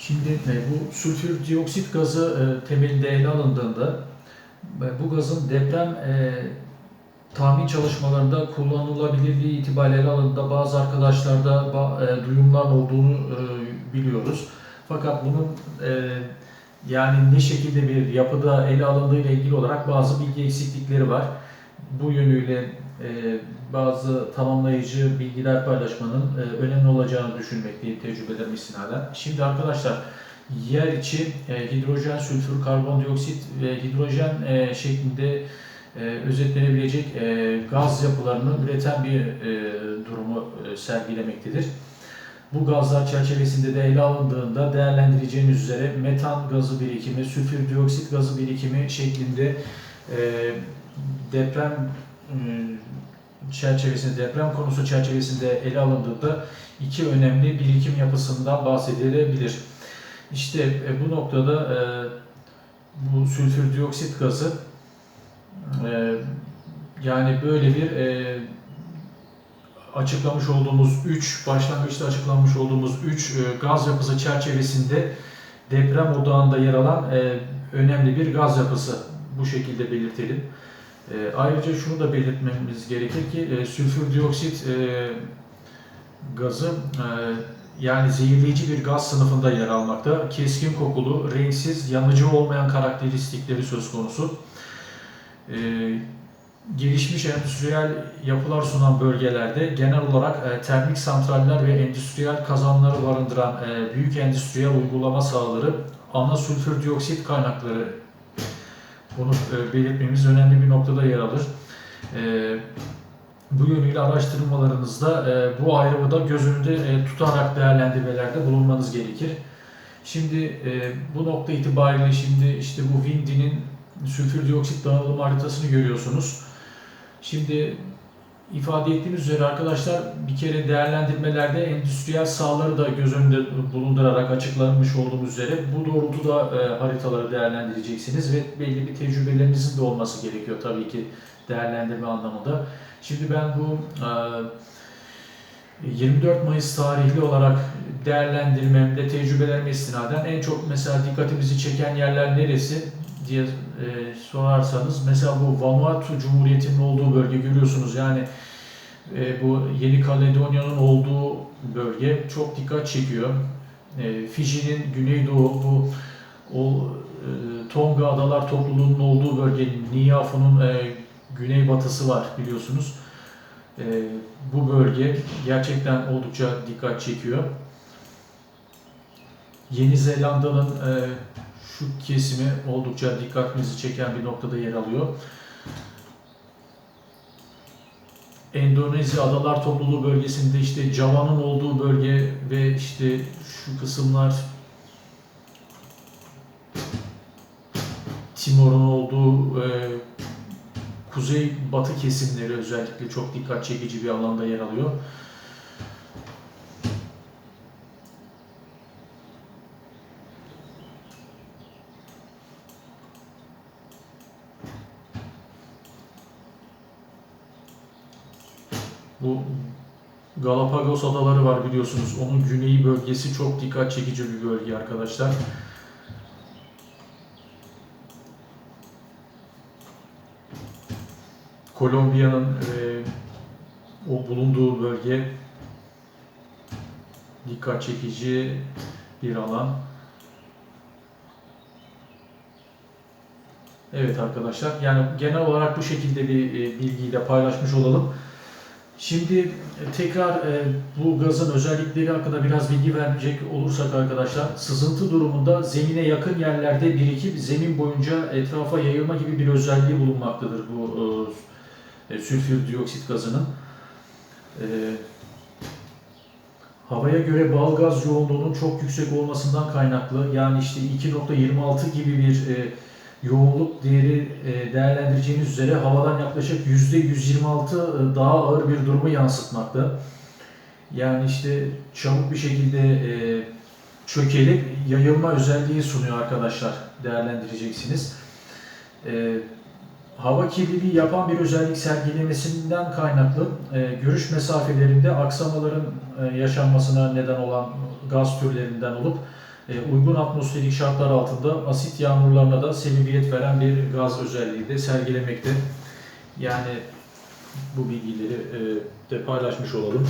Şimdi e, bu sülfür dioksit gazı e, temelinde ele alındığında e, bu gazın deprem tahmin çalışmalarında kullanılabilirliği itibariyle ele alındığında bazı arkadaşlarda duyumlar olduğunu biliyoruz. Fakat bunun yani ne şekilde bir yapıda ele alındığı ile ilgili olarak bazı bilgi eksiklikleri var. Bu yönüyle bazı tamamlayıcı bilgiler paylaşmanın e, önemli olacağını düşünmekteyim tecrübelerime istinaden. Şimdi arkadaşlar yer içi e, hidrojen, sülfür, karbondioksit ve hidrojen e, şeklinde e, özetlenebilecek e, gaz yapılarını üreten bir e, durumu e, sergilemektedir. Bu gazlar çerçevesinde de ele alındığında değerlendireceğiniz üzere metan gazı birikimi, sülfür dioksit gazı birikimi şeklinde e, deprem e, çerçevesinde, deprem konusu çerçevesinde ele alındığında iki önemli birikim yapısından bahsedilebilir. İşte e, bu noktada e, bu sülfür dioksit gazı e, yani böyle bir açıklamış olduğumuz 3, başlangıçta açıklamış olduğumuz 3 gaz yapısı çerçevesinde deprem odağında yer alan önemli bir gaz yapısı bu şekilde belirtelim. E, ayrıca şunu da belirtmemiz gerekir ki e, sülfür dioksit e, gazı e, yani zehirleyici bir gaz sınıfında yer almakta. Keskin kokulu, renksiz, yanıcı olmayan karakteristikleri söz konusu. E, gelişmiş endüstriyel yapılar sunan bölgelerde genel olarak e, termik santraller ve endüstriyel kazanları barındıran e, büyük endüstriyel uygulama sahaları ana sülfür dioksit kaynakları bunu e, belirtmemiz önemli bir noktada yer alır. E, bu yönüyle araştırmalarınızda e, bu ayrımı da göz önünde tutarak değerlendirmelerde bulunmanız gerekir. Şimdi bu nokta itibariyle şimdi işte bu Windy'nin sülfür dioksit dağılım haritasını görüyorsunuz. Şimdi ifade ettiğimiz üzere arkadaşlar bir kere değerlendirmelerde endüstriyel sahaları da göz önünde bulundurarak açıklanmış olduğumuz üzere bu doğrultuda e, haritaları değerlendireceksiniz ve belli bir tecrübelerinizin de olması gerekiyor tabii ki değerlendirme anlamında. Şimdi ben bu e, 24 Mayıs tarihli olarak değerlendirmemde tecrübelerime istinaden en çok mesela dikkatimizi çeken yerler neresi diye e, sorarsanız mesela bu Vanuatu Cumhuriyeti'nin olduğu bölge görüyorsunuz yani e, bu Yeni Kaledonya'nın olduğu bölge çok dikkat çekiyor. E, Fiji'nin güneydoğu bu o e, Tonga Adalar Topluluğu'nun olduğu bölge Niyafu'nun e, güneybatısı var biliyorsunuz. E, bu bölge gerçekten oldukça dikkat çekiyor. Yeni Zelanda'nın e, şu kesimi oldukça dikkatimizi çeken bir noktada yer alıyor. Endonezya Adalar Topluluğu bölgesinde işte Java'nın olduğu bölge ve işte şu kısımlar Timor'un olduğu e, kuzey batı kesimleri özellikle çok dikkat çekici bir alanda yer alıyor. Bu Galapagos adaları var biliyorsunuz. Onun güneyi bölgesi çok dikkat çekici bir bölge arkadaşlar. Kolombiya'nın e, o bulunduğu bölge dikkat çekici bir alan. Evet arkadaşlar yani genel olarak bu şekilde bir e, bilgiyi de paylaşmış olalım. Şimdi e, tekrar e, bu gazın özellikleri hakkında biraz bilgi verecek olursak arkadaşlar, sızıntı durumunda zemine yakın yerlerde birikip zemin boyunca etrafa yayılma gibi bir özelliği bulunmaktadır bu e, sülfür dioksit gazının. Havaya göre bal gaz yoğunluğunun çok yüksek olmasından kaynaklı, yani işte 2.26 gibi bir e, yoğunluk değeri e, değerlendireceğiniz üzere havadan yaklaşık %126 daha ağır bir durumu yansıtmakta. Yani işte çabuk bir şekilde e, çökelip yayılma özelliği sunuyor arkadaşlar değerlendireceksiniz. E, hava kirliliği yapan bir özellik sergilemesinden kaynaklı e, görüş mesafelerinde aksamaların e, yaşanmasına neden olan gaz türlerinden olup e, uygun atmosferik şartlar altında asit yağmurlarına da sebebiyet veren bir gaz özelliği de sergilemekte. Yani bu bilgileri e, de paylaşmış olalım.